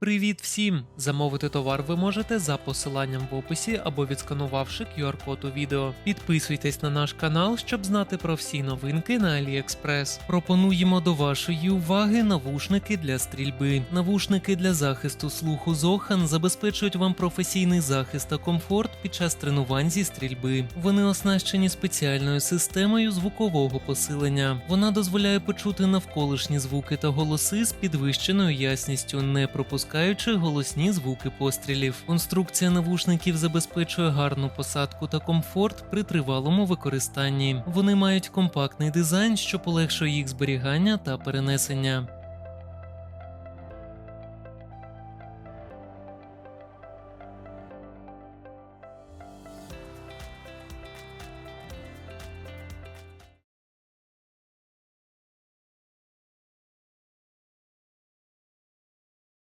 Привіт всім! Замовити товар ви можете за посиланням в описі або відсканувавши QR-код у відео. Підписуйтесь на наш канал, щоб знати про всі новинки на AliExpress. Пропонуємо до вашої уваги навушники для стрільби. Навушники для захисту слуху Zohan забезпечують вам професійний захист та комфорт під час тренувань зі стрільби. Вони оснащені спеціальною системою звукового посилення. Вона дозволяє почути навколишні звуки та голоси з підвищеною ясністю, не пропускаючи голосні звуки пострілів. Конструкція навушників забезпечує гарну посадку та комфорт при тривалому використанні. Вони мають компактний дизайн, що полегшує їх зберігання та перенесення.